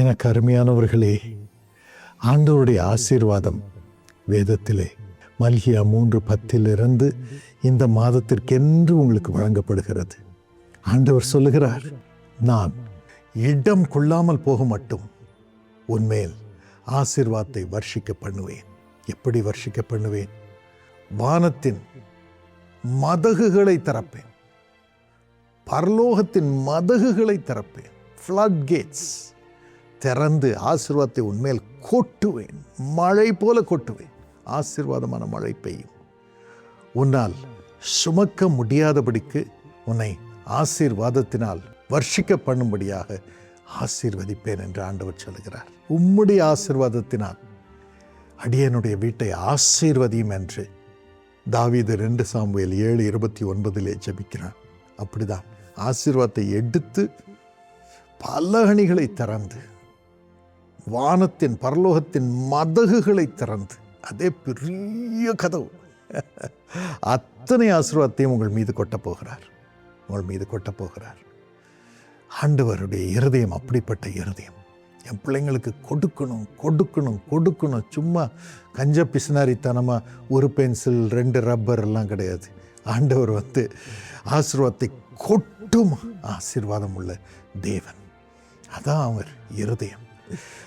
எனக்கு அருமையானவர்களே ஆண்டவருடைய ஆசீர்வாதம் வேதத்திலே மல்கியா மூன்று பத்திலிருந்து இந்த மாதத்திற்கென்று உங்களுக்கு வழங்கப்படுகிறது. ஆண்டவர் சொல்லுகிறார் நான் இடம் கொள்ளாமல் போக மட்டும் உன்மேல் ஆசீர்வாதத்தை வர்ஷிக்க பண்ணுவேன். எப்படி வர்ஷிக்க பண்ணுவேன்? வானத்தின் மதகுகளை திறப்பேன். பரலோகத்தின் மதகுகளை திறப்பேன். ஃப்ளட் கேட்ஸ் திறந்து ஆசீர்வாதத்தை உன்மேல் கொட்டுவேன். மழை போல கொட்டுவேன். ஆசீர்வாதமான மழை பெய்யும். உன்னால் சுமக்க முடியாதபடிக்கு உன்னை ஆசீர்வாதத்தினால் வர்ஷிக்க பண்ணும்படியாக ஆசீர்வதிப்பேன் என்று ஆண்டவர் சொல்கிறார் உம்முடைய ஆசீர்வாதத்தினால் அடியனுடைய வீட்டை ஆசீர்வதியும் என்று தாவீது ரெண்டு சாம்புவேல் ஏழு இருபத்தி ஒன்பதிலே ஜபிக்கிறான். அப்படிதான் ஆசீர்வாதத்தை எடுத்து பலகணிகளை திறந்து வானத்தின் பரலோகத்தின் மதகுகளை திறந்து. அதே பெரிய கதவு. அத்தனை ஆசீர்வாதத்தையும் உங்கள் மீது கொட்டப் போகிறார். உங்கள் மீது கொட்டப் போகிறார். ஆண்டவருடைய இருதயம் அப்படிப்பட்ட இருதயம். என் பிள்ளைங்களுக்கு கொடுக்கணும் கொடுக்கணும் கொடுக்கணும். சும்மா கஞ்ச பிசினாரித்தனமாக ஒரு பென்சில் ரெண்டு ரப்பர் எல்லாம் கிடையாது. ஆண்டவர் வந்து ஆசீர்வாதத்தை கொட்டும் ஆசீர்வாதம் உள்ள தேவன். அதான் அவர் இருதயம்.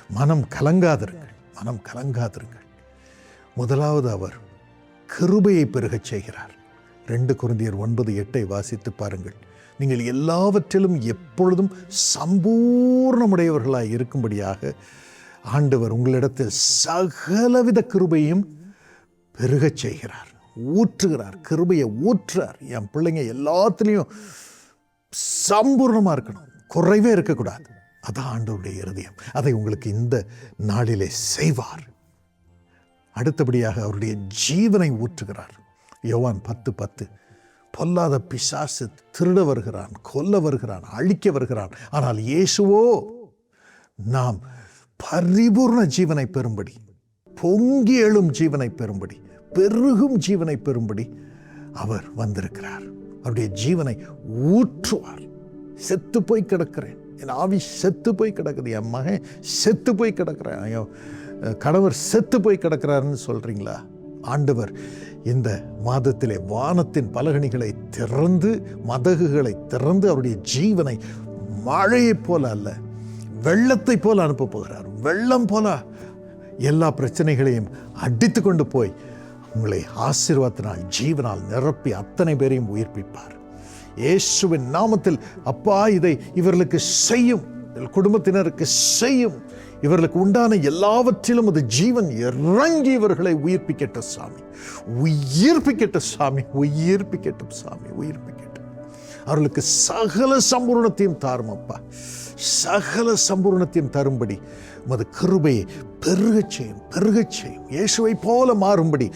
மனம் கலங்காதிருங்கள். மனம் கலங்காதிருங்கள். முதலாவது அவர் கிருபையை பெருகச் செய்கிறார். ரெண்டு குருந்தியர் ஒன்பது எட்டை வாசித்து பாருங்கள். நீங்கள் எல்லாவற்றிலும் எப்பொழுதும் சம்பூர்ணமுடையவர்களாய் இருக்கும்படியாக ஆண்டவர் உங்களிடத்தில் சகலவித கிருபையும் பெருகச் செய்கிறார். ஊற்றுகிறார். கிருபையை ஊற்றுறார் என் பிள்ளைங்க எல்லாத்துலேயும் சம்பூர்ணமாக இருக்கணும். குறைவே இருக்கக்கூடாது. அதான் ஆண்டவருடைய இருதயம். அதை உங்களுக்கு இந்த நாளிலே செய்வார். அடுத்தபடியாக அவருடைய ஜீவனை ஊற்றுகிறார். யோவான் பத்து பத்து. பொல்லாத பிசாசு திருட வருகிறான் கொல்ல வருகிறான் அழிக்க வருகிறான். ஆனால் இயேசுவோ நாம் பரிபூர்ண ஜீவனை பெறும்படி பொங்கி எழும் ஜீவனை பெறும்படி பெருகும் ஜீவனை பெறும்படி அவர் வந்திருக்கிறார். அவருடைய ஜீவனை ஊற்றுவார். செத்து போய் கிடக்கிறேன். என் ஆவி செத்து போய் கிடக்குது என் மகன் செத்து போய் கிடக்கிறேன். ஐயோ கணவர் செத்து போய் கிடக்கிறாருன்னு சொல்கிறீங்களா ஆண்டவர் இந்த மாதத்திலே வானத்தின் பலகணிகளை திறந்து மதகுகளை திறந்து அவருடைய ஜீவனை மழையைப் போல அல்ல வெள்ளத்தைப் போல அனுப்ப போகிறார். வெள்ளம் போல எல்லா பிரச்சனைகளையும் அடித்து கொண்டு போய் உங்களை ஆசீர்வாதத்தினால் ஜீவனால் நிரப்பி அத்தனை பேரையும் உயிர்ப்பிப்பார். இயேசுவின் நாமத்தில் அப்பா இதை இவர்களுக்கு செய்யும் குடும்பத்தினருக்கு செய்யும். இவர்களுக்கு உண்டான எல்லாவற்றிலும் அது ஜீவன் இறங்கி இவர்களை உயிர்ப்பிக்கட்ட சாமி. உயிர்ப்பிக்கட்ட சாமி உயிர்ப்பிக்கட்டும் சாமி உயிர்ப்பிக்கட்டும். அவர்களுக்கு சகல சம்பூர்ணத்தையும் தாரும் அப்பா. சகல சம்பூர்ணத்தையும் தரும்படி உமது கிருபையை பெருகச் செய்யும் பெருகச் செய்யும். இயேசுவை போல மாறும்படி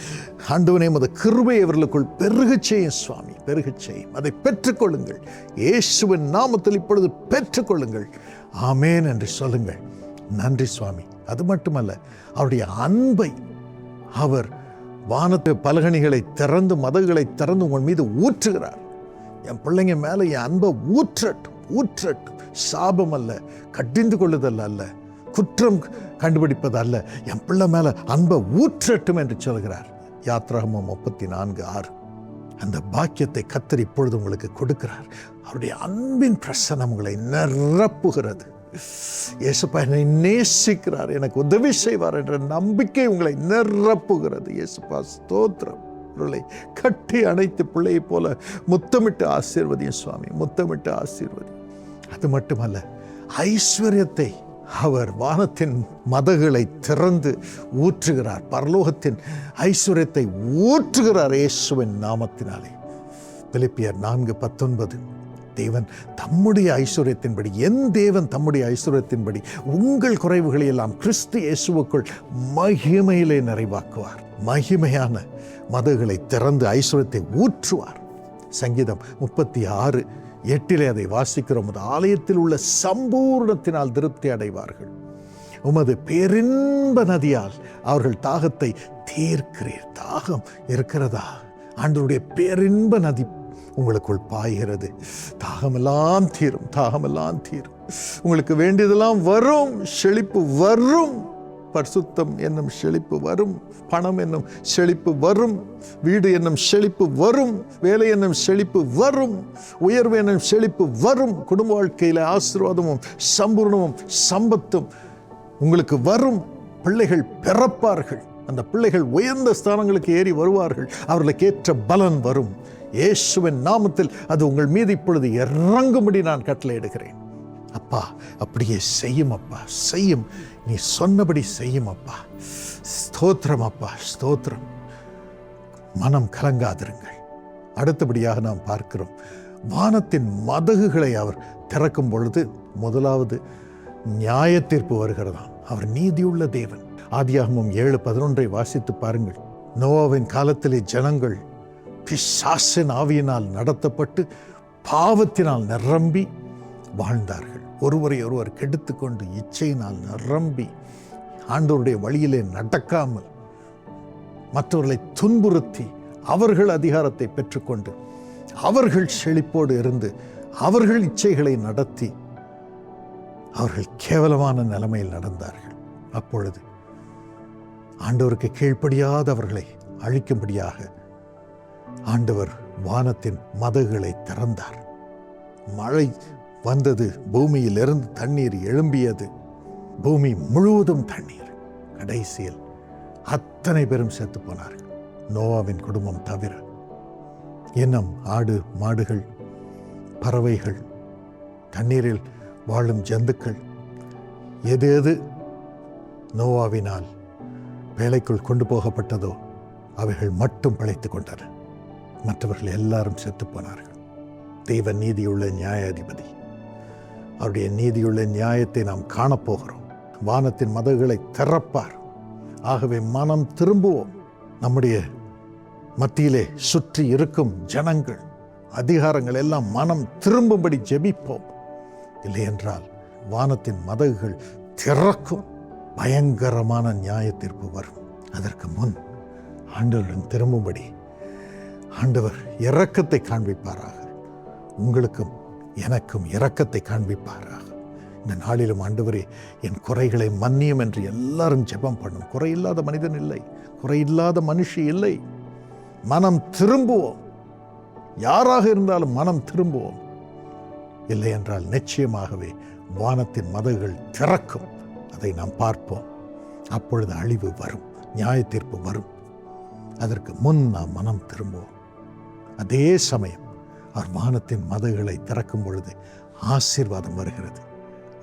ஆண்டவனே உமது கிருபை அவர்களுக்குள் பெருகச் செய்யும் சுவாமி பெருகச் செய்யும். அதை பெற்றுக்கொள்ளுங்கள். இயேசுவின் நாமத்தில் இப்பொழுது பெற்றுக்கொள்ளுங்கள். ஆமேன் என்று சொல்லுங்கள். நன்றி சுவாமி. அது மட்டுமல்ல அவருடைய அன்பை அவர் வானத்து பலகணிகளை திறந்து மதகுகளை திறந்து உங்கள் மீது ஊற்றுகிறார். என் பிள்ளைங்க மேலே என் அன்பை ஊற்றட்டும். ஊற்றட்டும் சாபம் அல்ல கட்டிந்து கொள்ளுதல் அல்ல குற்றம் கண்டுபிடிப்பது அல்ல. என் பிள்ளை மேலே அன்பை ஊற்றட்டும் என்று சொல்கிறார். யாத்ராகமம் முப்பத்தி நான்கு ஆறு. அந்த பாக்கியத்தை கத்தர் இப்பொழுது உங்களுக்கு கொடுக்கிறார். அவருடைய அன்பின் பிரசனம் உங்களை நிரப்புகிறது. இயேசுப்பா என்னை நேசிக்கிறார். எனக்கு உதவி செய்வார் என்ற நம்பிக்கை உங்களை நிரப்புகிறது. இயேசுப்பா ஸ்தோத்திரம். கட்டி அணைத்து பிள்ளையை போல முத்தமிட்டு ஆசீர்வதியும் சுவாமி முத்தமிட்டு ஆசீர்வதி அது மட்டுமல்ல ஐஸ்வர்யத்தை அவர் வானத்தின் மதகளை திறந்து ஊற்றுகிறார். பரலோகத்தின் ஐஸ்வர்யத்தை ஊற்றுகிறார் இயேசுவின் நாமத்தினாலே. பிலிப்பியர் நான்கு பத்தொன்பது தேவன் தம்முடைய ஐஸ்வர்யத்தின்படி என் தேவன் தம்முடைய ஐஸ்வர்யத்தின்படி உங்கள் குறைவுகளை எல்லாம் கிறிஸ்து இயேசுவுக்குள் மகிமையிலே நிறைவாக்குவார். மகிமையான மதகளை திறந்து ஐஸ்வர்யத்தை ஊற்றுவார். சங்கீதம் முப்பத்தி ஆறு எட்டிலே அதை வாசிக்கிறோம். உமது ஆலயத்தில் உள்ள சம்பூர்ணத்தினால் திருப்தி அடைவார்கள். உமது பேரின்ப நதியால் அவர்கள் தாகத்தை தீர்க்கிறீர். தாகம் இருக்கிறதா? ஆண்டவருடைய பேரின்ப நதி உங்களுக்குள் பாய்கிறது. தாகமெல்லாம் தீரும் தாகமெல்லாம் தீரும். உங்களுக்கு வேண்டியதெல்லாம் வரும் செழிப்பு வரும். பரிசுத்தம் என்னும் செழிப்பு வரும் பணம் என்னும் செழிப்பு வரும் வீடு என்னும் செழிப்பு வரும் வேலை என்னும் செழிப்பு வரும் உயர்வு என்னும் செழிப்பு வரும் குடும்ப வாழ்க்கையில் ஆசீர்வாதமும் சம்பூர்ணமும் சம்பத்தும் உங்களுக்கு வரும். பிள்ளைகள் பிறப்பார்கள். அந்த பிள்ளைகள் உயர்ந்த ஸ்தானங்களுக்கு ஏறி வருவார்கள். அவர்களுக்கு ஏற்ற பலன் வரும். இயேசுவின் நாமத்தில் அது உங்கள் மீது இப்பொழுது இறங்கும்படி நான் கட்டளையிடுகிறேன். அப்பா அப்படியே செய்யும் அப்பா செய்யும். நீ சொன்னபடி செய்யும் அப்பா ஸ்தோத்திரம். அப்பா ஸ்தோத்திரம் மனம் கலங்காதிருங்கள். அடுத்தபடியாக நாம் பார்க்கிறோம் வானத்தின் மதகுகளை அவர் திறக்கும் பொழுது முதலாவது நியாய தீர்ப்பு வருகிறதாம். அவர் நீதியுள்ள தேவன். ஆதியாகமும் ஏழு பதினொன்றை வாசித்து பாருங்கள். நோவாவின் காலத்திலே ஜனங்கள் பிசாசின் ஆவியினால் நடத்தப்பட்டு பாவத்தினால் நிரம்பி வாழ்ந்தார்கள். ஒருவரை ஒருவர் கெடுத்துக்கொண்டு இச்சையினால் நிரம்பி ஆண்டவருடைய வழியிலே நடக்காமல் மற்றவர்களை துன்புறுத்தி அவர்கள் அதிகாரத்தை பெற்றுக்கொண்டு அவர்கள் செழிப்போடு இருந்து அவர்கள் இச்சைகளை நடத்தி அவர்கள் கேவலமான நிலைமையில் நடந்தார்கள். அப்பொழுது ஆண்டவருக்கு கீழ்ப்படியாதவர்களை அழிக்கும்படியாக ஆண்டவர் வானத்தின் மதகுகளை திறந்தார். மழை வந்தது. பூமியிலிருந்து தண்ணீர் எழும்பியது. பூமி முழுவதும் தண்ணீர். கடைசியில் அத்தனை பேரும் செத்து போனார்கள். நோவாவின் குடும்பம் தவிர. இன்னும் ஆடு மாடுகள் பறவைகள் தண்ணீரில் வாழும் ஜந்துக்கள். எது எது நோவாவினால் வேலைக்குள் கொண்டு போகப்பட்டதோ அவைகள் மட்டும் பிழைத்து கொண்டன. மற்றவர்கள் எல்லாரும் செத்து போனார்கள். தெய்வ நீதியுள்ள நியாயாதிபதி. அவருடைய நீதியுள்ள நியாயத்தை நாம் காணப்போகிறோம். வானத்தின் மதகுகளை திறப்பார். ஆகவே மனம் திரும்புவோம். நம்முடைய மத்தியிலே சுற்றி இருக்கும் ஜனங்கள் அதிகாரங்கள் எல்லாம் மனம் திரும்பும்படி ஜெபிப்போம். இல்லையென்றால் வானத்தின் மதகுகள் திறக்கும். பயங்கரமான நியாய தீர்ப்பு வரும். அதற்கு முன் ஆண்டவரிடம் திரும்பும்படி ஆண்டவர் இரக்கத்தை காண்பிப்பாராக. உங்களுக்கும் எனக்கும் இரக்கத்தை காண்பிப்பாராக. இந்த நாளிலும் ஆண்டவரே என் குறைகளை மன்னியும் என்று எல்லாரும் ஜெபம் பண்ணும். குறையில்லாத மனிதன் இல்லை. குறையில்லாத மனுஷி இல்லை. மனம் திரும்புவோம். யாராக இருந்தாலும் மனம் திரும்புவோம். இல்லை என்றால் நிச்சயமாகவே வானத்தின் மதகுகள் திறக்கும். அதை நாம் பார்ப்போம். அப்பொழுது அழிவு வரும். நியாய தீர்ப்பு வரும். அதற்கு முன் நாம் மனம் திரும்புவோம். அதே சமயம் அவர் வானத்தின் மதகுகளை திறக்கும் பொழுது ஆசீர்வாதம் வருகிறது.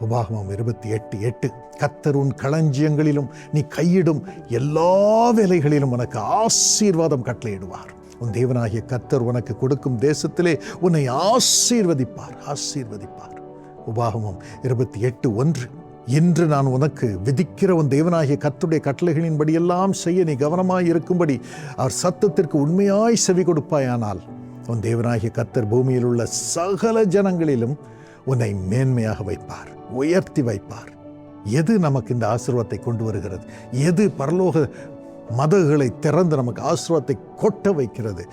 உபாகமம் இருபத்தி எட்டு எட்டு. கத்தர் உன் களஞ்சியங்களிலும் நீ கையிடும் எல்லா வேலைகளிலும் உனக்கு ஆசீர்வாதம் கட்டளையிடுவார். உன் தேவனாகிய கத்தர் உனக்கு கொடுக்கும் தேசத்திலே உன்னை ஆசீர்வதிப்பார் ஆசீர்வதிப்பார். உபாகமம் இருபத்தி எட்டு ஒன்று. இன்று நான் உனக்கு விதிக்கிற உன் தேவனாகிய கத்துடைய கட்டளைகளின்படியெல்லாம் செய்ய நீ கவனமாய் இருக்கும்படி அவர் சத்தத்திற்கு உண்மையாய் செவி கொடுப்பாயானால் உன் தேவனாகிய கத்தர் பூமியில் உள்ள சகல ஜனங்களிலும் உன்னை மேன்மையாக வைப்பார் உயர்த்தி வைப்பார். எது நமக்கு இந்த ஆசீர்வாதத்தை கொண்டு வருகிறது? எது பரலோக மதகுகளை திறந்து நமக்கு ஆசீர்வாதத்தை கொட்ட வைக்கிறது?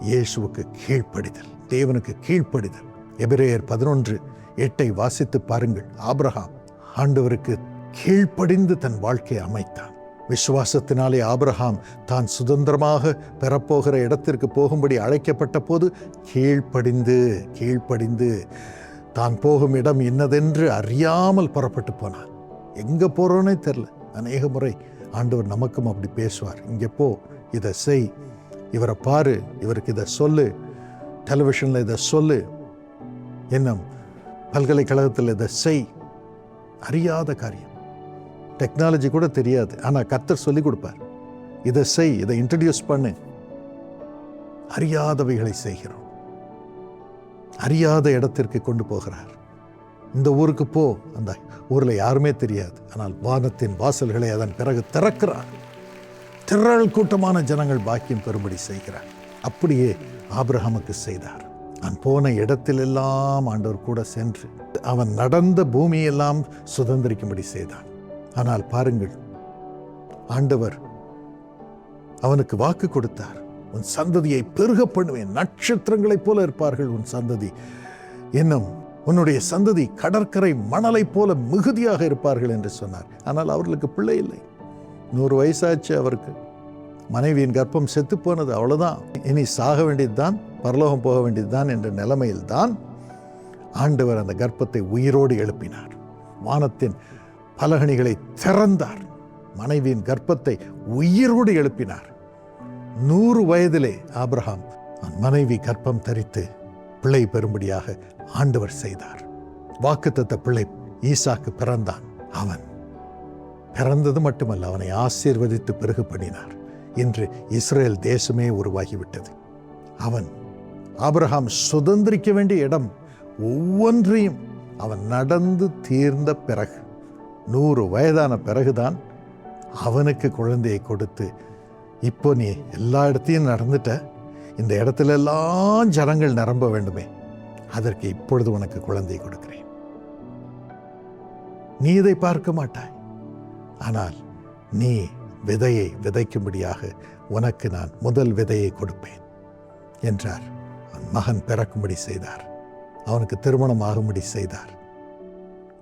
இயேசுவுக்கு கீழ்ப்படிதல் தேவனுக்கு கீழ்ப்படிதல். எபிரேயர் பதினொன்று எட்டை வாசித்து பாருங்கள். ஆப்ரஹாம் ஆண்டவருக்கு கீழ்ப்படிந்து தன் வாழ்க்கையை அமைத்தார். விசுவாசத்தினாலே ஆபிரஹாம் தான் சுதந்திரமாக பெறப்போகிற இடத்திற்கு போகும்படி அழைக்கப்பட்ட போது கீழ்ப்படிந்து கீழ்ப்படிந்து தான் போகும் இடம் இன்னதென்று அறியாமல் புறப்பட்டு போனான் எங்கே போகிறோன்னே தெரில அநேக முறை ஆண்டவர் நமக்கும் அப்படி பேசுவார். இங்கே போ இதை செய். இவரை பாரு. இவருக்கு இதை சொல்லு. டெலிவிஷனில் இதை சொல்லு. இன்னும் பல்கலைக்கழகத்தில் இதை செய். அறியாத காரியம். டெக்னாலஜி கூட தெரியாது. ஆனால் கத்தர் சொல்லி கொடுப்பார். இதை செய் இதை இன்ட்ரடியூஸ் பண்ணு. அறியாதவைகளை செய்கிறோம். அறியாத இடத்திற்கு கொண்டு போகிறார். இந்த ஊருக்கு போ அந்த ஊரில் யாருமே தெரியாது. ஆனால் வானத்தின் வாசல்களை அதன் பிறகு திறக்கிறார். திரள் கூட்டமான ஜனங்கள் பாக்கியம் பெறும்படி செய்கிறார். அப்படியே ஆபிரகாமுக்கு செய்தார். நான் போன இடத்திலெல்லாம் ஆண்டவர் கூட சென்று அவன் நடந்த பூமியெல்லாம் சுதந்திரிக்கும்படி செய்தான். ஆனால் பாருங்கள் ஆண்டவர் அவனுக்கு வாக்கு கொடுத்தார். உன் சந்ததியை பெருக பண்ணுவேன். நட்சத்திரங்களைப் போல இருப்பார்கள் உன் சந்ததி. இன்னும் உன்னுடைய சந்ததி கடற்கரை மணலைப் போல மிகுதியாக இருப்பார்கள் என்று சொன்னார். ஆனால் அவர்களுக்கு பிள்ளை இல்லை. நூறு வயசாச்சு அவருக்கு. மனைவியின் கர்ப்பம் செத்து போனது அவ்வளவுதான். இனி சாக வேண்டியதுதான் பரலோகம் போக வேண்டியதுதான் என்ற நிலைமையில்தான் ஆண்டவர் அந்த கர்ப்பத்தை உயிரோடு எழுப்பினார். வானத்தின் பலகணிகளை திறந்தார். மனைவியின் கர்ப்பத்தை உயிரோடு எழுப்பினார். நூறு வயதிலே ஆப்ரஹாம் மனைவி கர்ப்பம் தரித்து பிள்ளை பெறும்படியாக ஆண்டவர் செய்தார். வாக்குத்தத்த பிள்ளை ஈசாக்கு பிறந்தான். அவன் பிறந்தது மட்டுமல்ல அவனை ஆசீர்வதித்து பிறகு பண்ணினார். இன்று இஸ்ரேல் தேசமே உருவாகிவிட்டது. அவன் ஆபிரகாம் சுதந்திரிக்க வேண்டிய இடம் ஒவ்வொன்றையும் அவன் நடந்து தீர்ந்த பிறகு நூறு வயதான பிறகுதான் அவனுக்கு குழந்தையை கொடுத்து இப்போ நீ எல்லா இடத்தையும் நடந்துட்ட. இந்த இடத்துல எல்லாம் ஜனங்கள் நிரம்ப வேண்டுமே. அதற்கு இப்பொழுது உனக்கு குழந்தை கொடுக்கிறேன். நீ இதை பார்க்க மாட்டாய். ஆனால் நீ விதையை விதைக்கும்படியாக உனக்கு நான் முதல் விதையை கொடுப்பேன் என்றார். மகன் பிறக்கும்படி செய்தார். அவனுக்கு திருமணம் ஆகும்படி செய்தார்.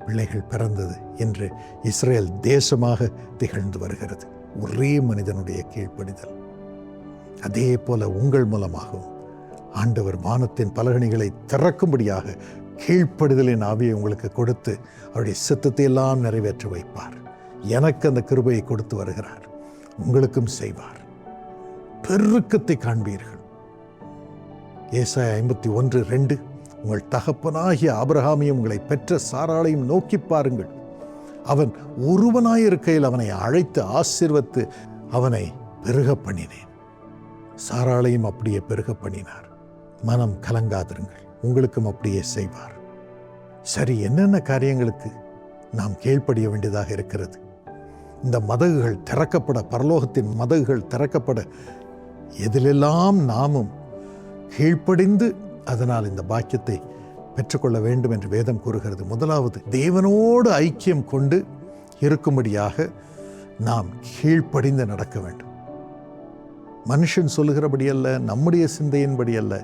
பிள்ளைகள் பிறந்தது இன்று இஸ்ரேல் தேசமாக திகழ்ந்து வருகிறது. ஒரே மனிதனுடைய கீழ்ப்படிதல். அதே போல உங்கள் மூலமாகவும். ஆண்டவர் வானத்தின் பலகணிகளை திறக்கும்படியாக கீழ்ப்படுதலின் ஆவியை உங்களுக்கு கொடுத்து அவருடைய சித்தத்தை எல்லாம் நிறைவேற்ற வைப்பார். எனக்கு அந்த கிருபையை கொடுத்து வருகிறார். உங்களுக்கும் செய்வார். பெருக்கத்தை காண்பீர்கள். ஏசாய ஐம்பத்தி ஒன்று ரெண்டு. உங்கள் தகப்பனாகிய ஆபிரகாமையும் உங்களை பெற்ற சாராளையும் நோக்கி பாருங்கள். அவன் ஒருவனாயிருக்கையில் அவனை அழைத்து ஆசிர்வத்து அவனை பெருக பண்ணினேன். சாராளையும் அப்படியே பெருக பண்ணினார். மனம் கலங்காதிருங்கள். உங்களுக்கும் அப்படியே செய்வார். சரி என்னென்ன காரியங்களுக்கு நாம் கீழ்ப்படிய வேண்டியதாக இருக்கிறது? இந்த மதகுகள் திறக்கப்பட பரலோகத்தின் மதகுகள் திறக்கப்பட எதிலெல்லாம் நாமும் கீழ்ப்படிந்து அதனால் இந்த பாக்கியத்தை பெற்றுக்கொள்ள வேண்டும் என்று வேதம் கூறுகிறது. முதலாவது தேவனோடு ஐக்கியம் கொண்டு இருக்கும்படியாக நாம் கீழ்ப்படிந்து நடக்க வேண்டும். மனுஷன் சொல்லுகிறபடி அல்ல நம்முடைய சிந்தையின்படி அல்ல.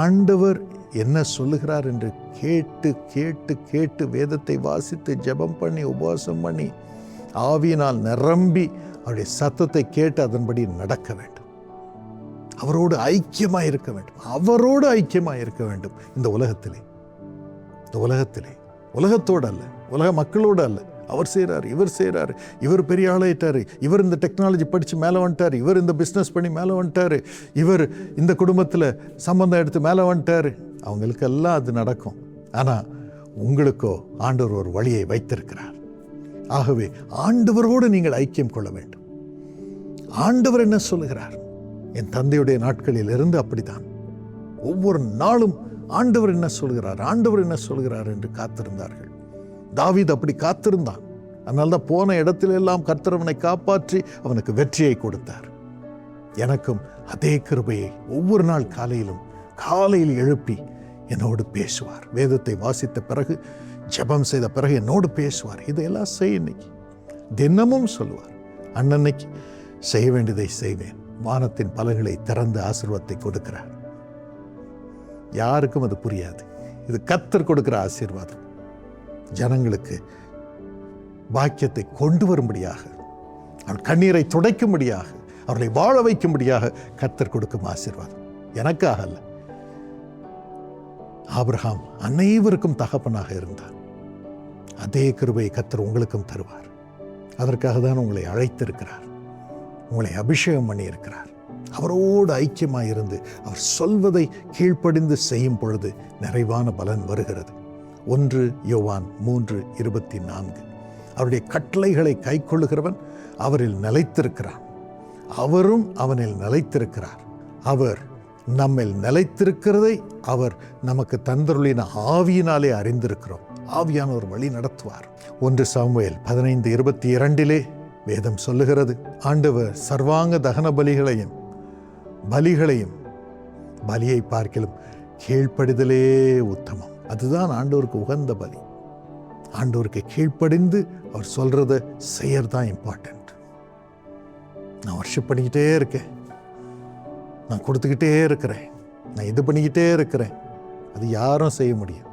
ஆண்டவர் என்ன சொல்லுகிறார் என்று கேட்டு கேட்டு கேட்டு வேதத்தை வாசித்து ஜெபம் பண்ணி உபவாசம் பண்ணி ஆவியினால் நிரம்பி அவருடைய சத்தத்தை கேட்டு அதன்படி நடக்க வேண்டும். அவரோடு ஐக்கியமாக இருக்க வேண்டும். அவரோடு ஐக்கியமாக இருக்க வேண்டும் இந்த உலகத்திலே. இந்த உலகத்திலே. உலகத்தோடு அல்ல உலக மக்களோடு அல்ல அவர் செய்கிறார் இவர் செய்கிறார் இவர் பெரிய ஆளாயிட்டார். இவர் இந்த டெக்னாலஜி படித்து மேலே வந்துட்டார். இவர் இந்த பிஸ்னஸ் பண்ணி மேலே வந்துட்டார். இவர் இந்த குடும்பத்தில் சம்பந்தம் எடுத்து மேலே வந்துட்டார். அவங்களுக்கெல்லாம் அது நடக்கும். ஆனால் உங்களுக்கோ ஆண்டவர் ஒரு வழியை வைத்திருக்கிறார். ஆகவே ஆண்டவரோடு நீங்கள் ஐக்கியம் கொள்ள வேண்டும். ஆண்டவர் என்ன சொல்லுகிறார்? என் தந்தையுடைய நாட்களில் இருந்து அப்படித்தான். ஒவ்வொரு நாளும் ஆண்டவர் என்ன சொல்கிறார் ஆண்டவர் என்ன சொல்கிறார் என்று காத்திருந்தார்கள். தாவீது அப்படி காத்திருந்தான். அதனால்தான் போன இடத்துல எல்லாம் கர்த்தரவனை காப்பாற்றி அவனுக்கு வெற்றியை கொடுத்தார். எனக்கும் அதே கிருபையை ஒவ்வொரு நாள் காலையிலும் காலையில் எழுப்பி என்னோடு பேசுவார். வேதத்தை வாசித்த பிறகு ஜெபம் செய்த பிறகு என்னோடு பேசுவார். இதையெல்லாம் செய் இன்னைக்கு. தினமும் சொல்லுவார் அண்ணன்னைக்கு செய்ய வேண்டியதை செய்வேன். வானத்தின் பலன்களை திறந்து ஆசீர்வாதத்தை கொடுக்கிறார். யாருக்கும் அது புரியாது. இது கத்தர் கொடுக்கிற ஆசீர்வாதம். ஜனங்களுக்கு பாக்கியத்தை கொண்டு வரும்படியாக அவன் கண்ணீரை துடைக்கும்படியாக அவர்களை வாழ வைக்கும்படியாக கத்தர் கொடுக்கும் ஆசீர்வாதம். எனக்காக அல்ல. ஆபிரகாம் அனைவருக்கும் தகப்பனாக இருந்தார். அதே கிருபையை கத்தர் உங்களுக்கும் தருவார். அதற்காக தான் உங்களை அழைத்திருக்கிறார். உங்களை அபிஷேகம் பண்ணியிருக்கிறார். அவரோடு ஐக்கியமாக இருந்து அவர் சொல்வதை கீழ்ப்படிந்து செய்யும் பொழுது நிறைவான பலன் வருகிறது. ஒன்று யோவான் மூன்று இருபத்தி நான்கு. அவருடைய கட்டளைகளை கைக்கொள்ளுகிறவன் அவரில் நிலைத்திருக்கிறான். அவரும் அவனில் நிலைத்திருக்கிறார். அவர் நம்மில் நிலைத்திருக்கிறதை அவர் நமக்கு தந்தருளின ஆவியினாலே அறிந்திருக்கிறோம். ஆவியானவர் வழி நடத்துவார். ஒன்று சாமுவேல் பதினைந்து இருபத்தி இரண்டிலே வேதம் சொல்லுகிறது. ஆண்டவர் சர்வாங்க தகன பலிகளையும் பலிகளையும் பலியை பார்க்கிலும் கீழ்ப்படிதலே உத்தமம். அதுதான் ஆண்டவருக்கு உகந்த பலி. ஆண்டவருக்கு கீழ்ப்படிந்து அவர் சொல்கிறத செய்யறது தான் இம்பார்ட்டன்ட் நான் ஒர்ஷிப் பண்ணிக்கிட்டே இருக்கேன். நான் கொடுத்துக்கிட்டே இருக்கிறேன். நான் இது பண்ணிக்கிட்டே இருக்கிறேன். அது யாரும் செய்ய முடியும்.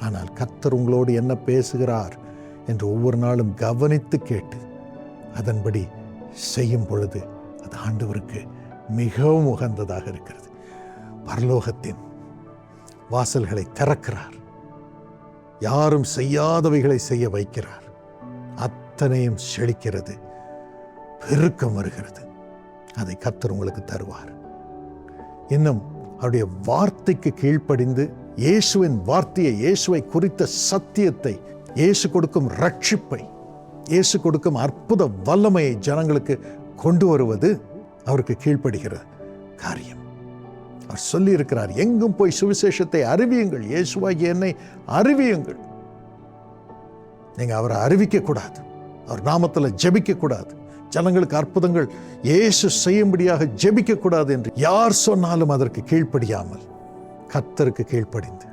ஆனால் கர்த்தர் உங்களோடு என்ன பேசுகிறார் என்று ஒவ்வொரு நாளும் கவனித்து கேட்டு அதன்படி செய்யும் பொழுது அது ஆண்டவருக்கு மிகவும் உகந்ததாக இருக்கிறது. பரலோகத்தின் வாசல்களை திறக்கிறார். யாரும் செய்யாதவைகளை செய்ய வைக்கிறார். அத்தனையும் செழிக்கிறது. பெருக்கம் வருகிறது. அதை கத்தர் உங்களுக்கு தருவார். இன்னும் அவருடைய வார்த்தைக்கு கீழ்ப்படிந்து இயேசுவின் வார்த்தையை இயேசுவை குறித்த சத்தியத்தை இயேசு கொடுக்கும் ரட்சிப்பை இயேசு கொடுக்கும் அற்புத வல்லமையை ஜனங்களுக்கு கொண்டு வருவது அவருக்கு கீழ்ப்படுகிற காரியம். அவர் சொல்லியிருக்கிறார் எங்கும் போய் சுவிசேஷத்தை அறிவியுங்கள். இயேசுவாகி என்னை அறிவியுங்கள். நீங்க அவரை அறிவிக்கக்கூடாது. அவர் நாமத்தில் ஜெபிக்க கூடாது ஜனங்களுக்கு அற்புதங்கள் இயேசு செய்யும்படியாக ஜெபிக்க கூடாது என்று யார் சொன்னாலும் அதற்கு கீழ்ப்படியாமல் கத்தருக்கு கீழ்ப்படிந்து.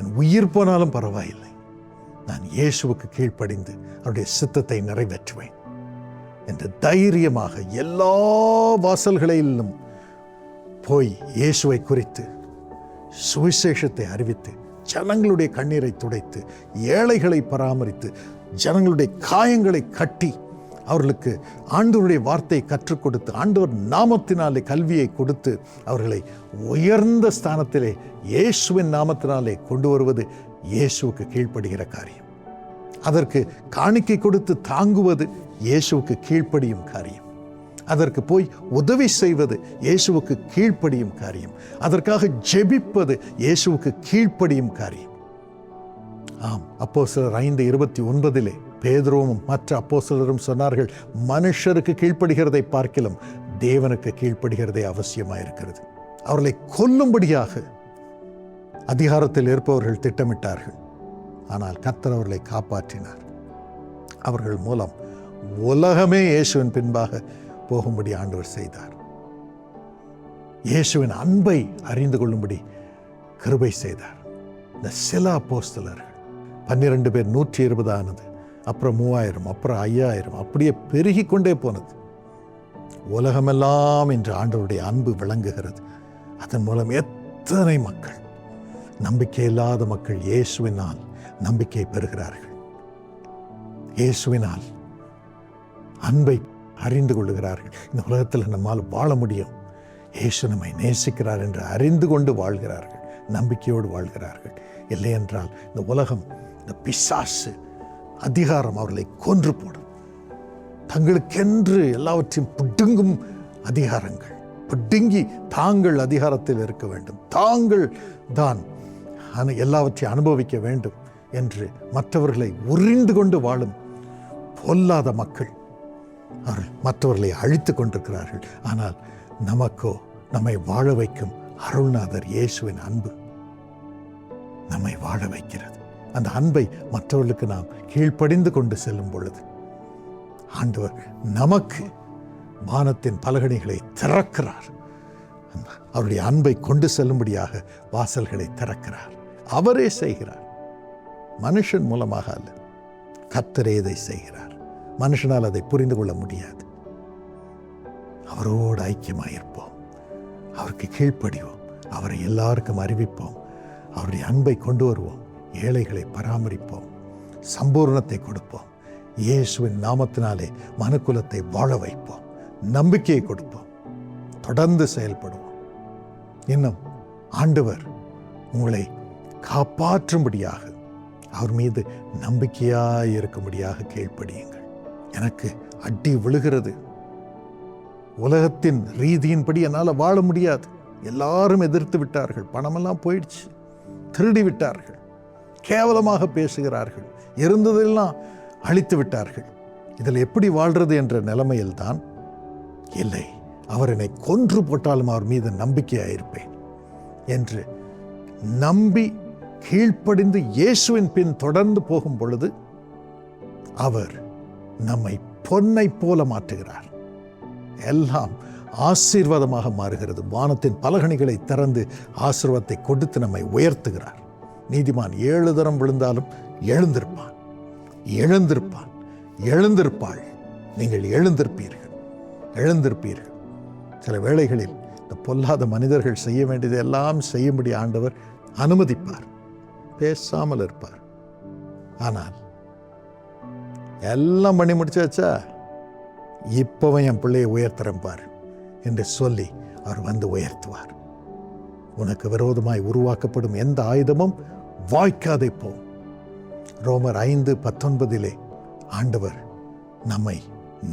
என் உயிர் போனாலும் பரவாயில்லை. நான் இயேசுவுக்கு கீழ்ப்படிந்து அவருடைய சித்தத்தை நிறைவேற்றுவேன். என்று தைரியமாக எல்லா வாசல்களிலும் போய் இயேசுவை குறித்து சுவிசேஷத்தை அறிவித்து ஜனங்களுடைய கண்ணீரை துடைத்து ஏழைகளை பராமரித்து ஜனங்களுடைய காயங்களை கட்டி அவர்களுக்கு ஆண்டவருடைய வார்த்தையை கற்றுக் கொடுத்து ஆண்டவர் நாமத்தினாலே கல்வியை கொடுத்து அவர்களை உயர்ந்த ஸ்தானத்திலே இயேசுவின் நாமத்தினாலே கொண்டு வருவது இயேசுவுக்கு கீழ்ப்படுகிற காரியம். அதற்கு காணிக்கை கொடுத்து தாங்குவது இயேசுவுக்கு கீழ்ப்படியும் காரியம். அதற்கு போய் உதவி செய்வது இயேசுவுக்கு கீழ்ப்படியும் காரியம். அதற்காக ஜெபிப்பது இயேசுவுக்கு கீழ்ப்படியும் காரியம். ஆம் அப்போ சிலர் ஐந்து இருபத்தி ஒன்பதிலே பேதுருவும் மற்ற அப்போ சிலரும் சொன்னார்கள் மனுஷருக்கு கீழ்ப்படுகிறதை பார்க்கிலும் தேவனுக்கு கீழ்ப்படுகிறதே அவசியமாயிருக்கிறது. அவர்களை கொல்லும்படியாக அதிகாரத்தில் இருப்பவர்கள் திட்டமிட்டார்கள். ஆனால் கத்தர் அவர்களை காப்பாற்றினார். அவர்கள் மூலம் உலகமே இயேசுவின் பின்பாக போகும்படி ஆண்டவர் செய்தார். இயேசுவின் அன்பை அறிந்து கொள்ளும்படி கிருபை செய்தார். இந்த சில அப்போஸ்தலர்கள் பன்னிரண்டு பேர் நூற்றி இருபது ஆனது அப்புறம் மூவாயிரம் அப்புறம் ஐயாயிரம் அப்படியே பெருகி கொண்டே போனது. உலகமெல்லாம் இன்று ஆண்டவருடைய அன்பு விளங்குகிறது. அதன் மூலம் எத்தனை மக்கள் நம்பிக்கை இல்லாத மக்கள் இயேசுவினால் நம்பிக்கை பெறுகிறார்கள். இயேசுவினால் அன்பை அறிந்து கொள்கிறார்கள் இந்த உலகத்தில் நம்மால் வாழ முடியும். இயேசு நம்மை நேசிக்கிறார் என்று அறிந்து கொண்டு வாழ்கிறார்கள். நம்பிக்கையோடு வாழ்கிறார்கள். இல்லை என்றால் இந்த உலகம் இந்த பிசாசு அதிகாரம் அவர்களை கொன்று போடும். தங்களுக்கென்று எல்லாவற்றையும் பிடுங்கும் அதிகாரங்கள். பிடுங்கி தாங்கள் அதிகாரத்தில் இருக்க வேண்டும். தாங்கள் தான் அனு- எல்லாவற்றையும் அனுபவிக்க வேண்டும் என்று மற்றவர்களை உறிந்து கொண்டு வாழும் பொல்லாத மக்கள் அவர்கள் மற்றவர்களை அழித்து கொண்டிருக்கிறார்கள். ஆனால் நமக்கோ நம்மை வாழ வைக்கும் அருள்நாதர் இயேசுவின் அன்பு நம்மை வாழ வைக்கிறது. அந்த அன்பை மற்றவர்களுக்கு நாம் கீழ்ப்படிந்து கொண்டு செல்லும் பொழுது ஆண்டவர் நமக்கு வானத்தின் பலகணிகளை திறக்கிறார். அவருடைய அன்பை கொண்டு செல்லும்படியாக வாசல்களை திறக்கிறார். அவரே செய்கிறார். மனுஷன் மூலமாக அல்ல. கத்தரே இதை செய்கிறார். மனுஷனால் அதை புரிந்து கொள்ள முடியாது. அவரோடு ஐக்கியமாயிருப்போம். அவருக்கு கீழ்ப்படிவோம். அவரை எல்லாருக்கும் அறிவிப்போம். அவருடைய அன்பை கொண்டு வருவோம். ஏழைகளை பராமரிப்போம். சம்பூர்ணத்தை கொடுப்போம். இயேசுவின் நாமத்தினாலே மனுக்குலத்தை வாழ வைப்போம். நம்பிக்கையை கொடுப்போம். தொடர்ந்து செயல்படுவோம். இன்னும் ஆண்டவர் உங்களை காப்பாற்றும்படியாக அவர் மீது நம்பிக்கையாக இருக்கும்படியாக கீழ்ப்படியுங்கள் எனக்கு அடி விழுகிறது. உலகத்தின் ரீதியின்படி என்னால் வாழ முடியாது. எல்லாரும் எதிர்த்து விட்டார்கள். பணமெல்லாம் போயிடுச்சு. திருடி விட்டார்கள். கேவலமாக பேசுகிறார்கள். இருந்ததெல்லாம் அழித்து விட்டார்கள். இதில் எப்படி வாழ்றது என்ற நிலைமையில்தான். இல்லை அவர் என்னை கொன்று போட்டாலும் அவர் மீது நம்பிக்கையாயிருப்பேன் என்று நம்பி கீழ்ப்படிந்து இயேசுவின் பின் தொடர்ந்து போகும் பொழுது அவர் நம்மை பொன்னை போல மாற்றுகிறார். எல்லாம் ஆசீர்வாதமாக மாறுகிறது. வானத்தின் பலகணிகளை திறந்து ஆசீர்வாதத்தை கொடுத்து நம்மை உயர்த்துகிறார். நீதிமான் ஏழு தரம் விழுந்தாலும் எழுந்திருப்பான். எழுந்திருப்பான். எழுந்திருப்பாள். நீங்கள் எழுந்திருப்பீர்கள். எழுந்திருப்பீர்கள். சில வேளைகளில் இந்த பொல்லாத மனிதர்கள் செய்ய வேண்டியதெல்லாம் செய்யும்படி ஆண்டவர் அனுமதிப்பார். பேசாமல் இருப்பார். ஆனால் எல்லாம் பண்ணி முடிச்சாச்சா இப்போவும் என் பிள்ளையை உயர்த்துறேன் பார் என்று சொல்லி அவர் வந்து உயர்த்துவார். உனக்கு விரோதமாய் உருவாக்கப்படும் எந்த ஆயுதமும் வாய்க்காதே போம் ரோமர் ஐந்து பத்தொன்பதிலே ஆண்டவர் நம்மை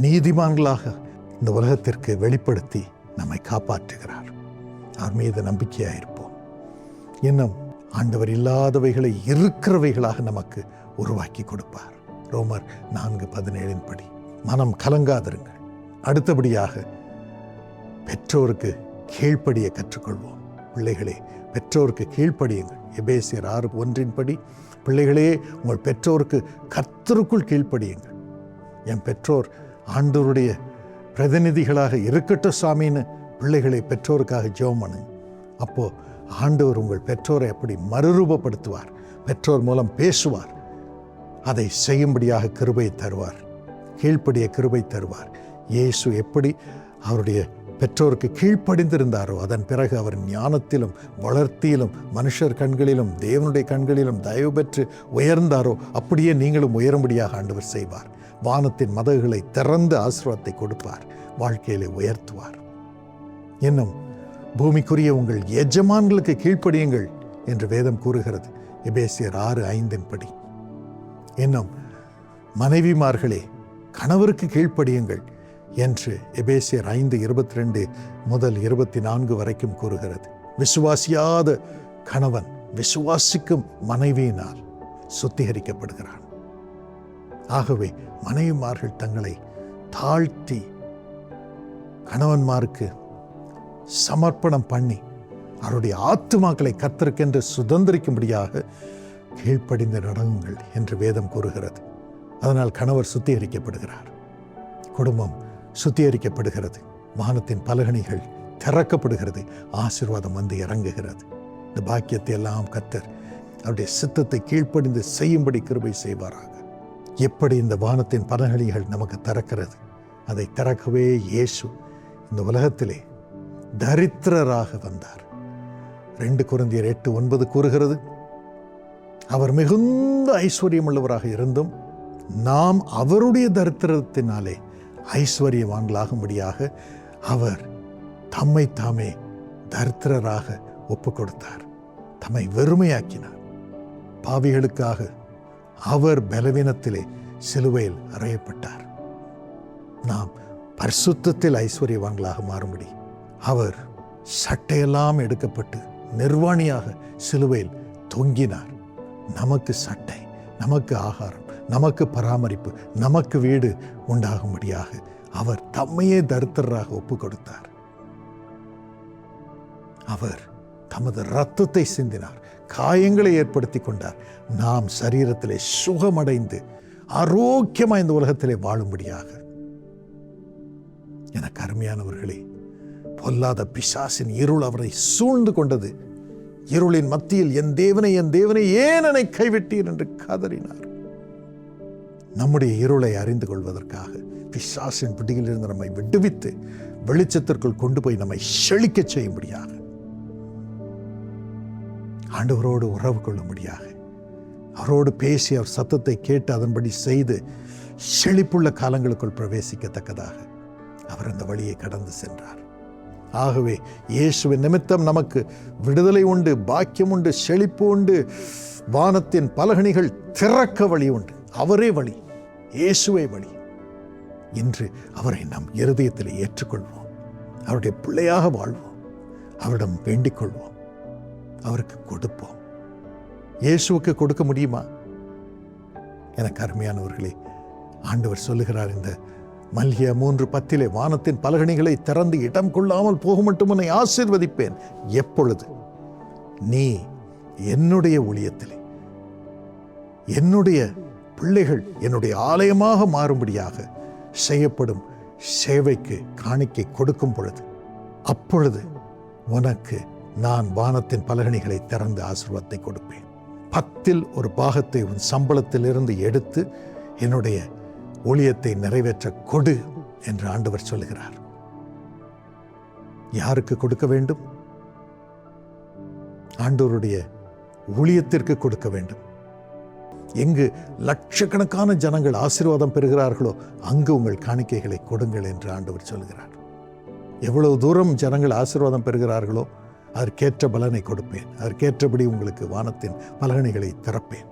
நீதிமான்களாக இந்த உலகத்திற்கு வெளிப்படுத்தி நம்மை காப்பாற்றுகிறார். அவர் மீது நம்பிக்கையாயிருப்போம். இன்னும் ஆண்டவர் இல்லாதவைகளை இருக்கிறவைகளாக நமக்கு உருவாக்கி கொடுப்பார். ரோமர் நான்கு பதினேழின் படி மனம் கலங்காதிருங்கள். அடுத்தபடியாக பெற்றோருக்கு கீழ்ப்படிய கற்றுக்கொள்வோம். பிள்ளைகளே பெற்றோருக்கு கீழ்ப்படியுங்கள். எபேசியர் ஆறு ஒன்றின்படி பிள்ளைகளே உங்கள் பெற்றோருக்கு கர்த்தருக்குள் கீழ்ப்படியுங்கள். என் பெற்றோர் ஆண்டோருடைய பிரதிநிதிகளாக இருக்கட்டும் சாமின்னு பிள்ளைகளை பெற்றோருக்காக ஜெபம் பண்ணுங்க அப்போ ஆண்டவர் உங்கள் பெற்றோரை அப்படி மறுரூபப்படுத்துவார். பெற்றோர் மூலம் பேசுவார். அதை செய்யும்படியாக கிருபை தருவார். கீழ்ப்படிய கிருபை தருவார். இயேசு எப்படி அவருடைய பெற்றோருக்கு கீழ்ப்படிந்திருந்தாரோ அதன் பிறகு அவர் ஞானத்திலும் வளர்த்தியிலும் மனுஷர் கண்களிலும் தேவனுடைய கண்களிலும் தயவு பெற்று உயர்ந்தாரோ அப்படியே நீங்களும் உயரும்படியாக ஆண்டவர் செய்வார். வானத்தின் மதகுகளை திறந்து ஆசீர்வாதத்தை கொடுப்பார். வாழ்க்கையிலே உயர்த்துவார். இன்னும் பூமிக்குரிய உங்கள் எஜமான்களுக்கு கீழ்ப்படியுங்கள் என்று வேதம் கூறுகிறது. எபேசியர் ஆறு ஐந்தின் படி. இன்னும் மனைவிமார்களே கணவருக்கு கீழ்ப்படியுங்கள் என்று எபேசியர் ஐந்து இருபத்தி ரெண்டு முதல் இருபத்தி நான்கு வரைக்கும் கூறுகிறது. விசுவாசியாத கணவன் விசுவாசிக்கும் மனைவியினால் சுத்திகரிக்கப்படுகிறான். ஆகவே மனைவிமார்கள் தங்களை தாழ்த்தி கணவன்மாருக்கு சமர்ப்பணம் பண்ணி அவருடைய ஆத்துமாக்களை கத்தருக்கென்று சுதந்திரிக்கும்படியாக கீழ்ப்படிந்து நடங்குங்கள் என்று வேதம் கூறுகிறது. அதனால் கணவர் சுத்திகரிக்கப்படுகிறார். குடும்பம் சுத்திகரிக்கப்படுகிறது. வானத்தின் பலகணிகள் திறக்கப்படுகிறது. ஆசீர்வாதம் வந்து இறங்குகிறது. இந்த பாக்கியத்தை எல்லாம் கத்தர் அவருடைய சித்தத்தை கீழ்ப்படிந்து செய்யும்படி கிருபை செய்வாராக. எப்படி இந்த வானத்தின் பலகணிகள் நமக்கு திறக்கிறது? அதை திறக்கவே இயேசு இந்த உலகத்திலே தரித்திரராக வந்தார். ரெண்டு குருந்தியர் எட்டு ஒன்பது கூறுகிறது அவர் மிகுந்த ஐஸ்வர்யமுள்ளவராக இருந்தும் நாம் அவருடைய தரித்திரத்தினாலே ஐஸ்வர்யவான்களாகும்படியாக அவர் தம்மை தாமே தரித்திரராக ஒப்பு கொடுத்தார் தம்மை வெறுமையாக்கினார். பாவிகளுக்காக அவர் பலவீனத்திலே சிலுவையில் அறையப்பட்டார். நாம் பரிசுத்தத்தில் ஐஸ்வர்யவான்களாக மாறும்படி அவர் சட்டையெல்லாம் எடுக்கப்பட்டு நிர்வாணியாக சிலுவையில் தொங்கினார். நமக்கு சட்டை நமக்கு ஆகாரம் நமக்கு பராமரிப்பு நமக்கு வீடு உண்டாகும்படியாக அவர் தம்மையே தரித்திரராக ஒப்பு கொடுத்தார் அவர் தமது ரத்தத்தை சிந்தினார் காயங்களை ஏற்படுத்தி கொண்டார். நாம் சரீரத்திலே சுகமடைந்து ஆரோக்கியமாக இந்த உலகத்திலே வாழும்படியாக. எனக்கு அருமையானவர்களே பொல்லாத பிசாசின் இருள் அவரை சூழ்ந்து கொண்டது. இருளின் மத்தியில் என் தேவனை என் தேவனை ஏன் என்னை கைவிட்டீர் என்று கதறினார் நம்முடைய இருளை அறிந்து கொள்வதற்காக பிசாசின் பிடியிலிருந்து நம்மை விடுவித்து வெளிச்சத்திற்குள் கொண்டு போய் நம்மை செழிக்கச் செய்யும்படியாக ஆண்டவரோடு உறவு கொள்ளும்படியாக அவரோடு பேசி அவர் சத்தத்தை கேட்டு அதன்படி செய்து செழிப்புள்ள காலங்களுக்குள் பிரவேசிக்கத்தக்கதாக அவர் அந்த வழியை கடந்து சென்றார். ஆகவே இயேசுவின் நிமித்தம் நமக்கு விடுதலை உண்டு பாக்கியம் உண்டு செழிப்பு உண்டு வானத்தின் பலகணிகள் திறக்க வழி உண்டு. அவரே வழி இயேசுவை வழி. இன்று அவரை நம் இருதயத்தில் ஏற்றுக்கொள்வோம். அவருடைய பிள்ளையாக வாழ்வோம். அவரிடம் வேண்டிக் கொள்வோம். அவருக்கு கொடுப்போம். இயேசுவுக்கு கொடுக்க முடியுமா? எனக்கு அருமையானவர்களே ஆண்டவர் சொல்லுகிறார் இந்த மல்கிய மூன்று பத்திலே வானத்தின் பலகணிகளை திறந்து இடம் கொள்ளாமல் போக மட்டும் உன்னை ஆசீர்வதிப்பேன். எப்பொழுது? நீ என்னுடைய ஊழியத்திலே. என்னுடைய பிள்ளைகள் என்னுடைய ஆலயமாக மாறும்படியாக செய்யப்படும் சேவைக்கு காணிக்கை கொடுக்கும் பொழுது அப்பொழுது உனக்கு நான் வானத்தின் பலகணிகளை திறந்து ஆசீர்வாதத்தை கொடுப்பேன். பத்தில் ஒரு பாகத்தை உன் சம்பளத்திலிருந்து எடுத்து என்னுடைய ஊழியத்தை நிறைவேற்ற கொடு என்று ஆண்டவர் சொல்லுகிறார். யாருக்கு கொடுக்க வேண்டும்? ஆண்டவருடைய ஊழியத்திற்கு கொடுக்க வேண்டும். எங்கு லட்சக்கணக்கான ஜனங்கள் ஆசீர்வாதம் பெறுகிறார்களோ அங்கு உங்கள் காணிக்கைகளை கொடுங்கள் என்று ஆண்டவர் சொல்கிறார் எவ்வளவு தூரம் ஜனங்கள் ஆசீர்வாதம் பெறுகிறார்களோ அதற்கேற்ற பலனை கொடுப்பேன். அதற்கேற்றபடி உங்களுக்கு வானத்தின் பலகணிகளை திறப்பேன்.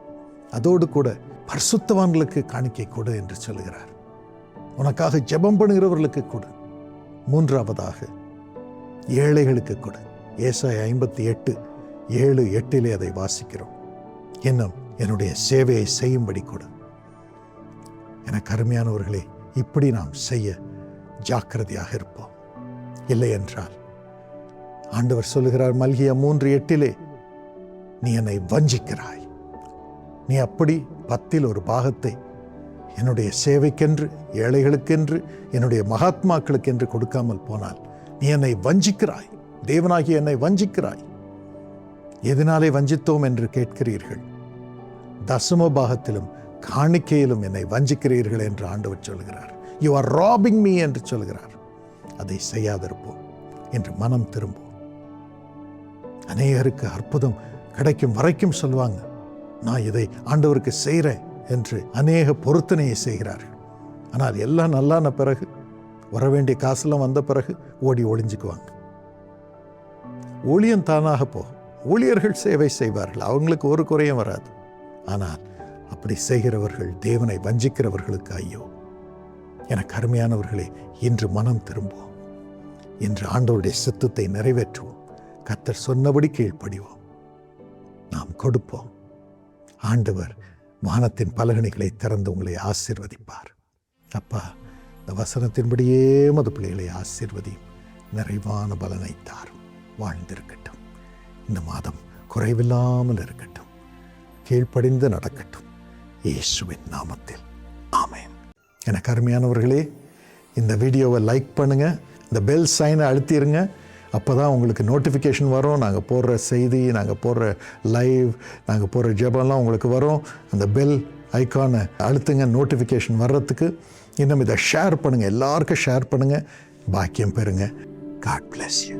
அதோடு கூட பரிசுத்தவான்களுக்கு காணிக்கை கொடு என்று சொல்கிறார் உனக்காக ஜெபம் பண்ணுகிறவர்களுக்கு கொடு. மூன்றாவதாக ஏழைகளுக்கு கொடு. ஏசாய் ஐம்பத்தி எட்டு ஏழு எட்டிலே அதை வாசிக்கிறோம். இன்னும் என்னுடைய சேவையை செய்யும்படி கொடு. எனக்கு அருமையானவர்களே இப்படி நாம் செய்ய ஜாக்கிரதையாக இருப்போம். இல்லை என்றால் ஆண்டவர் சொல்லுகிறார் மல்கியா மூன்று எட்டிலே நீ என்னை வஞ்சிக்கிறாய். நீ அப்படி பத்தில் ஒரு பாகத்தை என்னுடைய சேவைக்கென்று ஏழைகளுக்கென்று என்னுடைய மகாத்மாக்களுக்கென்று கொடுக்காமல் போனால் நீ என்னை வஞ்சிக்கிறாய். தேவனாகி என்னை வஞ்சிக்கிறாய். எதனாலே வஞ்சித்தோம் என்று கேட்கிறீர்கள்? தசம பாகத்திலும் காணிக்கையிலும் என்னை வஞ்சிக்கிறீர்கள் என்று ஆண்டவர் சொல்கிறார். யூ ஆர் ராபிங் மீ என்று சொல்கிறார். அதை செய்யாதிருப்போம் என்று மனம் திரும்பும். அநேகருக்கு அற்புதம் கிடைக்கும் வரைக்கும் சொல்லுவாங்க நான் இதை ஆண்டவருக்கு செய்கிறேன் என்று அநேக பொருத்தனையை செய்கிறார்கள். ஆனால் எல்லாம் நல்லான பிறகு வர வேண்டிய காசெல்லாம் வந்த பிறகு ஓடி ஒளிஞ்சுக்குவாங்க. ஊழியம் தானாக போகும். ஊழியர்கள் சேவை செய்வார்கள். அவங்களுக்கு ஒரு குறையும் வராது. ஆனால் அப்படி செய்கிறவர்கள் தேவனை வஞ்சிக்கிறவர்களுக்கு ஐயோ எனக்கு அருமையானவர்களே இன்று மனம் திரும்புவோம். இன்று ஆண்டவருடைய சித்தத்தை நிறைவேற்றுவோம். கத்தர் சொன்னபடி கீழ்ப்படிவோம். நாம் கொடுப்போம். ஆண்டவர் வானத்தின் பலகணிகளை திறந்து உங்களை ஆசீர்வதிப்பார். அப்பா இந்த வசனத்தின்படியே மது பிள்ளைகளை ஆசீர்வதியும் நிறைவான பலனை தாரும். வாழ்ந்திருக்கட்டும். இந்த மாதம் குறைவில்லாமல் இருக்கட்டும். கீழ்ப்படிந்து நடக்கட்டும். இயேசுவின் நாமத்தில். ஆமேன். எனக்கு அருமையானவர்களே இந்த வீடியோவை லைக் பண்ணுங்கள் இந்த பெல் சைனை அழுத்திடுங்க அப்போ தான் உங்களுக்கு நோட்டிஃபிகேஷன் வரும். நாங்கள் போடுற செய்தி நாங்கள் போடுற லைவ் நாங்கள் போடுற ஜெபம்லாம் உங்களுக்கு வரும். அந்த பெல் ஐக்கானை அழுத்துங்க நோட்டிஃபிகேஷன் வர்றதுக்கு. இன்னும் இதை ஷேர் பண்ணுங்கள் எல்லாருக்கும் ஷேர் பண்ணுங்கள் பாக்கியம் பெறுங்க. God bless you